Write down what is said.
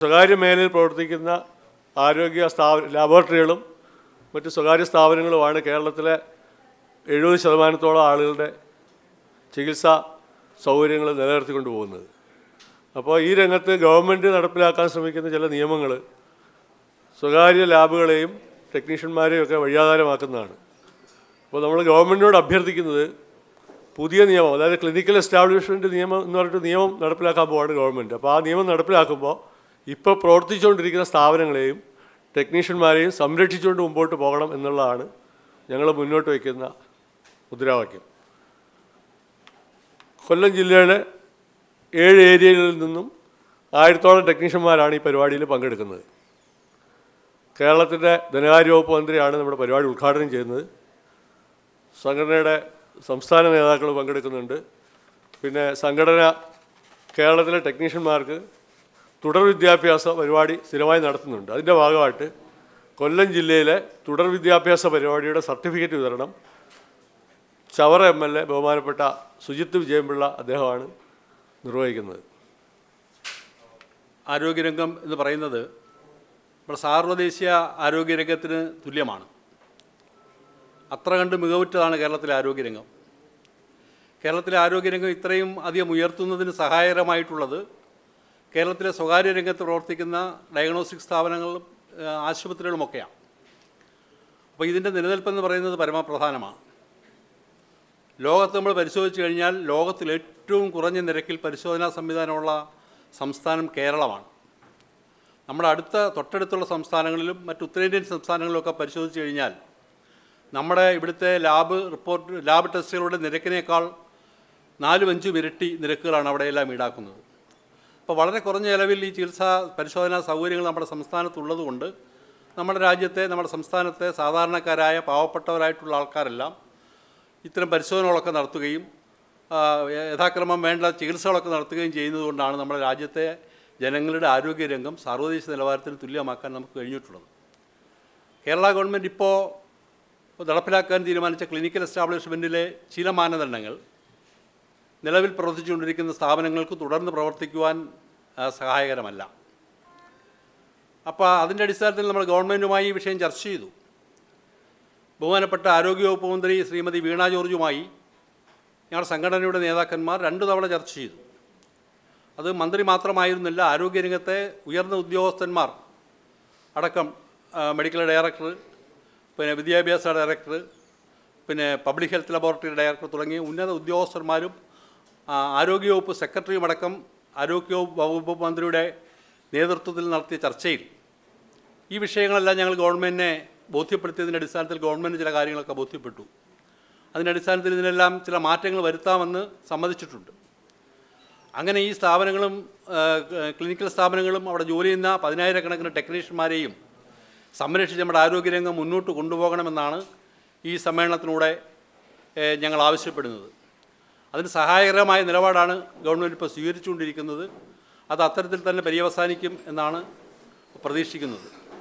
സ്വകാര്യ മേഖലയിൽ പ്രവർത്തിക്കുന്ന ആരോഗ്യ സ്ഥാപ ലാബോറട്ടറികളും മറ്റ് സ്വകാര്യ സ്ഥാപനങ്ങളുമാണ് കേരളത്തിലെ എഴുപത് ശതമാനത്തോളം ആളുകളുടെ ചികിത്സാ സൗകര്യങ്ങൾ നിലനിർത്തിക്കൊണ്ട് പോകുന്നത്. അപ്പോൾ ഈ രംഗത്ത് ഗവൺമെന്റ് നടപ്പിലാക്കാൻ ശ്രമിക്കുന്ന ചില നിയമങ്ങൾ സ്വകാര്യ ലാബുകളെയും ടെക്നീഷ്യന്മാരെയും ഒക്കെ വഴിയാധാരമാക്കുന്നതാണ്. അപ്പോൾ നമ്മൾ ഗവൺമെന്റിനോട് അഭ്യർത്ഥിക്കുന്നത് പുതിയ നിയമം അതായത് ക്ലിനിക്കൽ എസ്റ്റാബ്ലിഷ്മെന്റ് നിയമം എന്ന് പറഞ്ഞിട്ട് നിയമം നടപ്പിലാക്കാൻ പോവാണ് ഗവൺമെന്റ് അപ്പോൾ ആ നിയമം നടപ്പിലാക്കുമ്പോൾ ഇപ്പോൾ പ്രവർത്തിച്ചുകൊണ്ടിരിക്കുന്ന സ്ഥാപനങ്ങളെയും ടെക്നീഷ്യന്മാരെയും സംരക്ഷിച്ചുകൊണ്ട് മുമ്പോട്ട് പോകണം എന്നുള്ളതാണ് ഞങ്ങൾ മുന്നോട്ട് വയ്ക്കുന്ന മുദ്രാവാക്യം. കൊല്ലം ജില്ലയിലെ ഏഴ് ഏരിയകളിൽ നിന്നും ആയിരത്തോളം ടെക്നീഷ്യന്മാരാണ് ഈ പരിപാടിയിൽ പങ്കെടുക്കുന്നത്. കേരളത്തിന്റെ ധനകാര്യ വകുപ്പ് മന്ത്രിയാണ് നമ്മുടെ പരിപാടി ഉദ്ഘാടനം ചെയ്യുന്നത്. സംഘടനയുടെ സംസ്ഥാന നേതാക്കൾ പങ്കെടുക്കുന്നുണ്ട്. പിന്നെ സംഘടന കേരളത്തിലെ ടെക്നീഷ്യന്മാർക്ക് തുടർ വിദ്യാഭ്യാസ പരിപാടി സ്ഥിരമായി നടത്തുന്നുണ്ട്. അതിന്റെ ഭാഗമായിട്ട് കൊല്ലം ജില്ലയിലെ തുടർ വിദ്യാഭ്യാസ പരിപാടിയുടെ സർട്ടിഫിക്കറ്റ് വിതരണം ചവറ എം എൽ എ ബഹുമാനപ്പെട്ട സുജിത്ത് വിജയൻപിള്ള അദ്ദേഹമാണ് നിർവഹിക്കുന്നത്. ആരോഗ്യരംഗം എന്ന് പറയുന്നത് നമ്മുടെ സാർവദേശീയ ആരോഗ്യരംഗത്തിന് തുല്യമാണ്. അത്ര കണ്ട് മികവുറ്റതാണ് കേരളത്തിലെ ആരോഗ്യരംഗം. കേരളത്തിലെ ആരോഗ്യരംഗം ഇത്രയും അധികം ഉയർത്തുന്നതിന് സഹായകരമായിട്ടുള്ളത് കേരളത്തിലെ സ്വകാര്യ രംഗത്ത് പ്രവർത്തിക്കുന്ന ഡയഗ്നോസ്റ്റിക് സ്ഥാപനങ്ങളും ആശുപത്രികളുമൊക്കെയാണ് അപ്പോൾ ഇതിന്റെ നിലനിൽപ്പെന്ന് പറയുന്നത് പരമപ്രധാനമാണ്. ലോകത്ത് നമ്മൾ പരിശോധിച്ച് കഴിഞ്ഞാൽ ലോകത്തിൽ ഏറ്റവും കുറഞ്ഞ നിരക്കിൽ പരിശോധനാ സംവിധാനമുള്ള സംസ്ഥാനം കേരളമാണ്. നമ്മുടെ അടുത്ത തൊട്ടടുത്തുള്ള സംസ്ഥാനങ്ങളിലും മറ്റ് ഉത്തരേന്ത്യൻ സംസ്ഥാനങ്ങളിലൊക്കെ പരിശോധിച്ച് കഴിഞ്ഞാൽ നമ്മുടെ ഇവിടുത്തെ ലാബ് റിപ്പോർട്ട് ലാബ് ടെസ്റ്റുകളുടെ നിരക്കിനേക്കാൾ നാലും അഞ്ചും ഇരട്ടി നിരക്കുകളാണ് അവിടെയെല്ലാം ഈടാക്കുന്നത്. അപ്പോൾ വളരെ കുറഞ്ഞ ചിലവിൽ ഈ ചികിത്സാ പരിശോധനാ സൗകര്യങ്ങൾ നമ്മുടെ സംസ്ഥാനത്തുള്ളതുകൊണ്ട് നമ്മുടെ രാജ്യത്തെ നമ്മുടെ സംസ്ഥാനത്തെ സാധാരണക്കാരായ പാവപ്പെട്ടവരായിട്ടുള്ള ആൾക്കാരെല്ലാം ഇത്തരം പരിശോധനകളൊക്കെ നടത്തുകയും യഥാക്രമം വേണ്ട ചികിത്സകളൊക്കെ നടത്തുകയും ചെയ്യുന്നതുകൊണ്ടാണ് നമ്മുടെ രാജ്യത്തെ ജനങ്ങളുടെ ആരോഗ്യരംഗം സാർവദേശ നിലവാരത്തിന് തുല്യമാക്കാൻ നമുക്ക് കഴിഞ്ഞിട്ടുള്ളത്. കേരള ഗവൺമെന്റ് ഇപ്പോൾ നടപ്പിലാക്കാൻ തീരുമാനിച്ച ക്ലിനിക്കൽ എസ്റ്റാബ്ലിഷ്മെന്റിലെ ചില മാനദണ്ഡങ്ങൾ നിലവിൽ പ്രവർത്തിച്ചുകൊണ്ടിരിക്കുന്ന സ്ഥാപനങ്ങൾക്ക് തുടർന്ന് പ്രവർത്തിക്കുവാൻ സഹായകരമല്ല. അപ്പോൾ അതിന്റെ അടിസ്ഥാനത്തിൽ നമ്മൾ ഗവൺമെന്റുമായി ഈ വിഷയം ചർച്ച ചെയ്തു. ബഹുമാനപ്പെട്ട ആരോഗ്യവകുപ്പ് മന്ത്രി ശ്രീമതി വീണ ജോർജുമായി ഞങ്ങളുടെ സംഘടനയുടെ നേതാക്കന്മാർ രണ്ടു തവണ ചർച്ച ചെയ്തു. അത് മന്ത്രി മാത്രമായിരുന്നില്ല ആരോഗ്യരംഗത്തെ ഉയർന്ന ഉദ്യോഗസ്ഥന്മാർ അടക്കം മെഡിക്കൽ ഡയറക്ടർ പിന്നെ വിദ്യാഭ്യാസ ഡയറക്ടർ പിന്നെ പബ്ലിക് ഹെൽത്ത് ലബോറട്ടറി ഡയറക്ടർ തുടങ്ങിയ ഉന്നത ഉദ്യോഗസ്ഥന്മാരും ആരോഗ്യവകുപ്പ് സെക്രട്ടറിയുമടക്കം ആരോഗ്യ വകുപ്പ് മന്ത്രിയുടെ നേതൃത്വത്തിൽ നടത്തിയ ചർച്ചയിൽ ഈ വിഷയങ്ങളെല്ലാം ഞങ്ങൾ ഗവൺമെന്റിനെ ബോധ്യപ്പെടുത്തിയതിന്റെ അടിസ്ഥാനത്തിൽ ഗവൺമെന്റ് ചില കാര്യങ്ങളൊക്കെ ബോധ്യപ്പെട്ടു. അതിന്റെ അടിസ്ഥാനത്തിൽ ഇതിനെല്ലാം ചില മാറ്റങ്ങൾ വരുത്താമെന്ന് സമ്മതിച്ചിട്ടുണ്ട്. അങ്ങനെ ഈ സ്ഥാപനങ്ങളും ക്ലിനിക്കൽ സ്ഥാപനങ്ങളും അവിടെ ജോലി ചെയ്യുന്ന പതിനായിരക്കണക്കിന് ടെക്നീഷ്യന്മാരെയും സംരക്ഷിച്ച് നമ്മുടെ ആരോഗ്യരംഗം മുന്നോട്ട് കൊണ്ടുപോകണമെന്നാണ് ഈ സമ്മേളനത്തിലൂടെ ഞങ്ങൾ ആവശ്യപ്പെടുന്നത്. അതിന് സഹായകരമായ നിലപാടാണ് ഗവൺമെന്റ് ഇപ്പോൾ സ്വീകരിച്ചുകൊണ്ടിരിക്കുന്നത്. അത് അത്തരത്തിൽ തന്നെ പര്യവസാനിക്കും എന്നാണ് പ്രതീക്ഷിക്കുന്നത്.